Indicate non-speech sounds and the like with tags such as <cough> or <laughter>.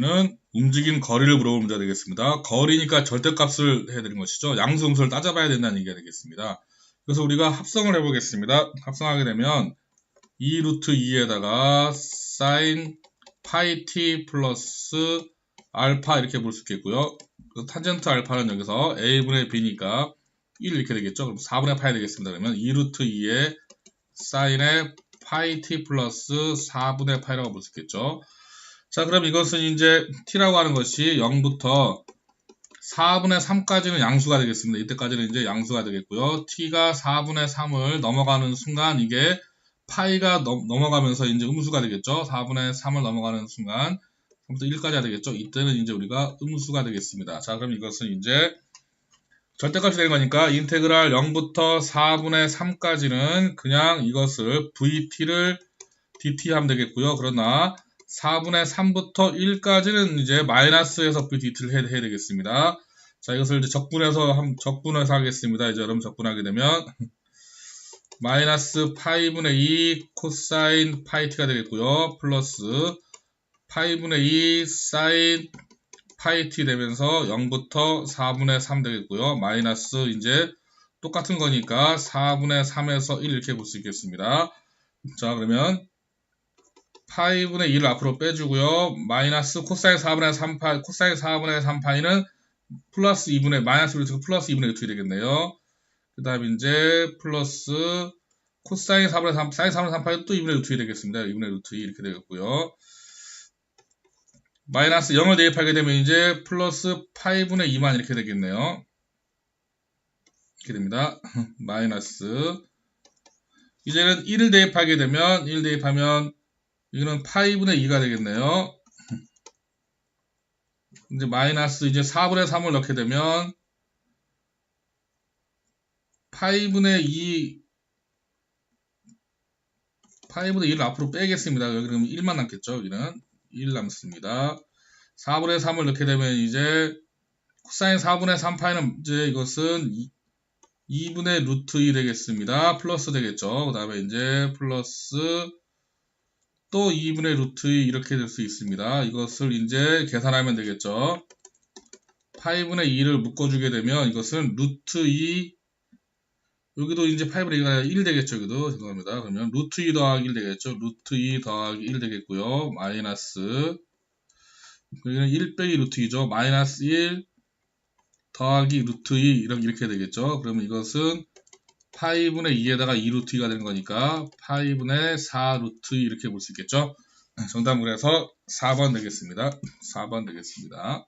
는 움직인 거리를 물어볼 문제가 되겠습니다. 거리니까 절대값을 되는 것이죠. 양수음수를 따져봐야 된다는 얘기가 되겠습니다. 그래서 우리가 합성을 해보겠습니다. 합성하게 되면 2 루트 2에다가 사인 파이 t 플러스 알파 이렇게 볼 수 있겠고요. 그 탄젠트 알파는 여기서 a분의 b니까 1 이렇게 되겠죠. 그럼 4분의 파이 되겠습니다. 그러면 2 루트 2에 사인의 파이 t 플러스 4분의 파이라고 볼 수 있겠죠. 자, 그럼 이것은 이제 t라고 하는 것이 0부터 4분의 3까지는 양수가 되겠습니다. 이때까지는 이제 양수가 되겠고요. t가 4분의 3을 넘어가는 순간 이게 파이가 넘, 어가면서 이제 음수가 되겠죠. 4분의 3을 넘어가는 순간 3부터 1까지 되겠죠. 이때는 이제 우리가 음수가 되겠습니다. 자, 그럼 이것은 이제 절대값이 되는 거니까 인테그랄 0부터 4분의 3까지는 그냥 이것을 vt를 dt 하면 되겠고요. 그러나 4분의 3부터 1까지는 이제 마이너스에서 VDT를 해야, 해야 되겠습니다. 자, 이것을 이제 적분해서, 한, 적분해서 하겠습니다. 이제 여러분 적분하게 되면, <laughs> 마이너스 파이분의 2 코사인 파이t가 되겠고요. 플러스 파이분의 2 사인 파이t 되면서 0부터 4분의 3 되겠고요. 마이너스 이제 똑같은 거니까 4분의 3에서 1 이렇게 볼 수 있겠습니다. 자, 그러면 파이분의 2를 앞으로 빼주고요. 마이너스 코사인 4분의 3파이, 코사인 4분의 3파이는 플러스 2분의, 마이너스 루트 플러스 2분의 2이 되겠네요. 그 다음에 이제 플러스 코사인 4분의 3, 사인 4분의 3파이 또 2분의 루트 2 되겠습니다. 2분의 루트 2 이렇게 되겠고요. 마이너스 0을 대입하게 되면 이제 플러스 파이분의 2만 이렇게 되겠네요. 이렇게 됩니다. <laughs> 마이너스 이제는 1을 대입하게 되면 1 대입하면 이거는 파이분의 2가 되겠네요. 이제 마이너스 이제 4분의 3을 넣게 되면 파이분의 2 파이분의 1을 앞으로 빼겠습니다. 그러면 1만 남겠죠. 여기는 1 남습니다. 4분의 3을 넣게 되면 이제 코사인 4분의 3파이는 이제 이것은 2, 분의 루트 2 되겠습니다. 플러스 되겠죠. 그 다음에 이제 플러스 또 2분의 루트 2 이렇게 될 수 있습니다. 이것을 이제 계산하면 되겠죠. 파이분의 2를 묶어주게 되면 이것은 루트 2 여기도 이제 파이분의 2가 1 되겠죠. 여기도 죄송합니다. 그러면 루트 2 더하기 1 되겠죠. 루트 2 더하기 1 되겠고요. 마이너스 여기는 1 빼기 루트 2죠. 마이너스 1 더하기 루트 2 이렇게 되겠죠. 그러면 이것은 파이분의 2에다가 2루트 2가 되는 거니까 파이분의 4루트 2 이렇게 볼 수 있겠죠. 정답은 그래서 4번 되겠습니다. 4번 되겠습니다.